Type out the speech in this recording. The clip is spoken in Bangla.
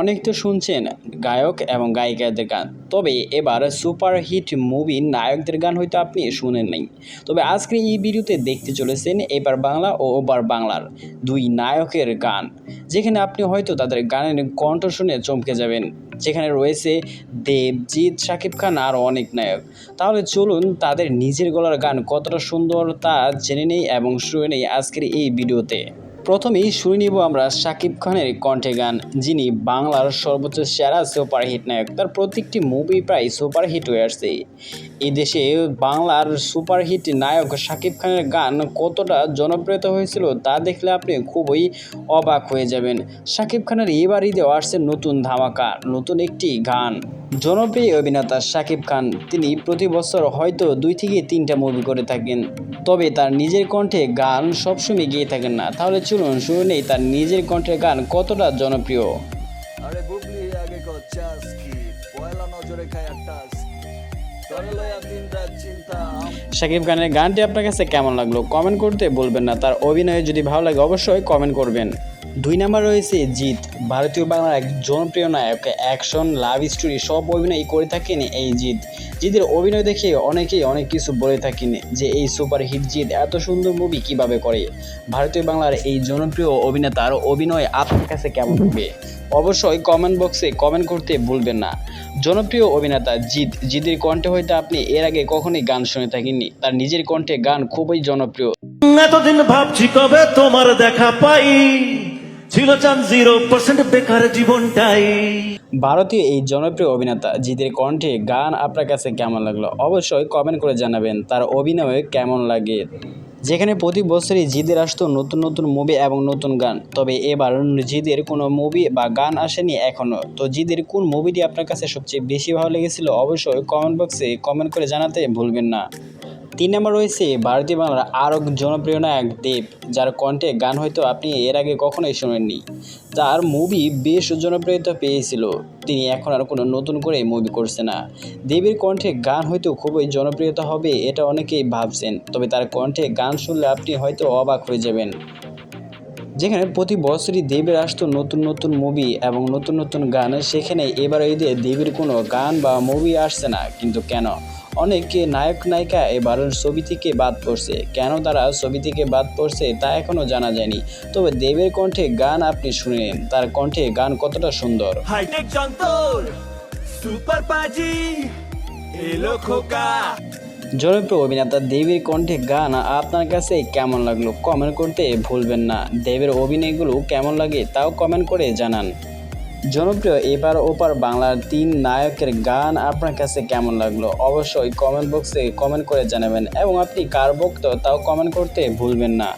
অনেক তো শুনছেন গায়ক এবং গায়িকাদের গান। তবে এবার সুপার হিট মুভি নায়কদের গান হয়তো আপনি শুনেন নাই। তবে আজকে এই ভিডিওতে দেখতে চলেছেন এবার বাংলা ও ওবার বাংলার দুই নায়কের গান। যেখানে আপনি হয়তো তাদের গানের কণ্ঠ শুনে চমকে যাবেন। যেখানে রয়েছে দেবজিৎ, শাকিব খান আর অনেক নায়ক। তাহলে চলুন তাদের নিজের গলার গান কতটা সুন্দর তা জেনে নেই এবং শুনে নেই আজকের এই ভিডিওতে। প্রথমেই শুনে নিব আমরা শাকিব খানের কণ্ঠে গান, যিনি বাংলার সর্বোচ্চ সেরা সুপারহিট নায়ক। তার প্রত্যেকটি মুভি প্রায় সুপারহিট হয়ে আসছে। এই দেশে বাংলার সুপারহিট নায়ক শাকিব খানের গান কতটা জনপ্রিয়তা হয়েছিল তা দেখলে আপনি খুবই অবাক হয়ে যাবেন। শাকিব খানের এবার ঈদে আসছে নতুন ধামাকা, নতুন একটি গান। জনপ্রিয় অভিনেতা শাকিব খান তিনি প্রতি বছর হয়তো দুই থেকে তিনটা মুভি করে থাকেন। তবে তার নিজের কণ্ঠে গান সবসময় গিয়ে থাকেন না। তাহলে চলুন শুনে নেই তার নিজের কণ্ঠের গান কতটা জনপ্রিয়? আরে বুবলি আগে চাস কি পয়লা নজরে খায় টাস তোরে লয়া দিন রাত চিন্তা আম- শাকিব খানের গানটি আপনার কাছে কেমন লাগল? কমেন্ট করতে বলবেন না। তার অভিনয় যদি ভালো লাগে অবশ্যই কমেন্ট করবেন। দুই নাম্বার রয়েছে জিৎ। ভারতীয় বাংলার এক জনপ্রিয় নায়ক, অ্যাকশন, লাভ স্টোরি সব অভিনয় করে থাকেন এই জিৎ। জিতের অভিনয় দেখে অনেকেই অনেক কিছু বলে থাকেন যে এই সুপার হিট জিৎ এত সুন্দর মুভি কীভাবে করে। ভারতীয় বাংলার এই জনপ্রিয় অভিনেতার অভিনয় আপনার কাছে কেমন হবে অবশ্যই কমেন্ট বক্সে কমেন্ট করতে ভুলবেন না। জনপ্রিয় অভিনেতা জিৎ জিতের কণ্ঠে হয়তো আপনি এর আগে কখনোই গান শুনে থাকেননি। তার নিজের কণ্ঠে গান খুবই জনপ্রিয়। এতদিন ভাবছি কবে তোমার দেখা পাই। ছিল চান জিরো পার্সেন্ট বেকার জীবনটাই। ভারতীয় এই জনপ্রিয় অভিনেতা জিতের কণ্ঠে গান আপনার কাছে কেমন লাগল অবশ্যই কমেন্ট করে জানাবেন, তার অভিনয় কেমন লাগে? যেখানে প্রতি বছরই জিদের আসতো নতুন নতুন মুভি এবং নতুন গান, তবে এবার জিদের কোনো মুভি বা গান আসেনি এখনও তো জিদের কোন মুভিটি আপনার কাছে সবচেয়ে বেশি ভালো লেগেছিল অবশ্যই কমেন্ট বক্সে কমেন্ট করে জানাতে ভুলবেন না। তিন নম্বর রয়েছে ভারতীয় বাংলার আরও জনপ্রিয় নায়ক দেব, যার কণ্ঠে গান হয়তো আপনি এর আগে কখনোই শোনেননি। তার মুভি বেশ জনপ্রিয়তা পেয়েছিল। তিনি এখন আর কোনো নতুন করে মুভি করছে না। দেবীর কণ্ঠে গান হয়তো খুবই জনপ্রিয়তা হবে, এটা অনেকেই ভাবছেন। তবে তার কণ্ঠে গান শুনলে আপনি হয়তো অবাক হয়ে যাবেন। যেখানে প্রতি বছরই দেবের আসতো নতুন নতুন মুভি এবং নতুন নতুন গান। সেখানে এবার ঈদে দেবীর কোনো গান বা মুভি আসছে না, কিন্তু কেন? অনেকে নায়ক, নায়িকা এবার ছবি থেকে বাদ পড়ছে। কেন তারা ছবি থেকে বাদ পড়ছে তা এখনও জানা যায়নি। তবে দেবের কণ্ঠে গান আপনি শুনেন তার কণ্ঠে গান কতটা সুন্দর। হাইটেক যন্তর সুপার পাজি, এলো খোকা। জনপ্রিয় অভিনেতা দেবীর কণ্ঠে গান, আপনার কাছে কেমন লাগল কমেন্ট করতে ভুলবেন না। দেবের অভিনয়গুলো কেমন লাগে তাও কমেন্ট করে জানান। জনপ্রিয় এবার ওপার বাংলার তিন নায়কের গান আপনার কাছে কেমন লাগল অবশ্যই কমেন্ট বক্সে কমেন্ট করে জানাবেন এবং আপনি কার বক্ত তাও কমেন্ট করতে ভুলবেন না।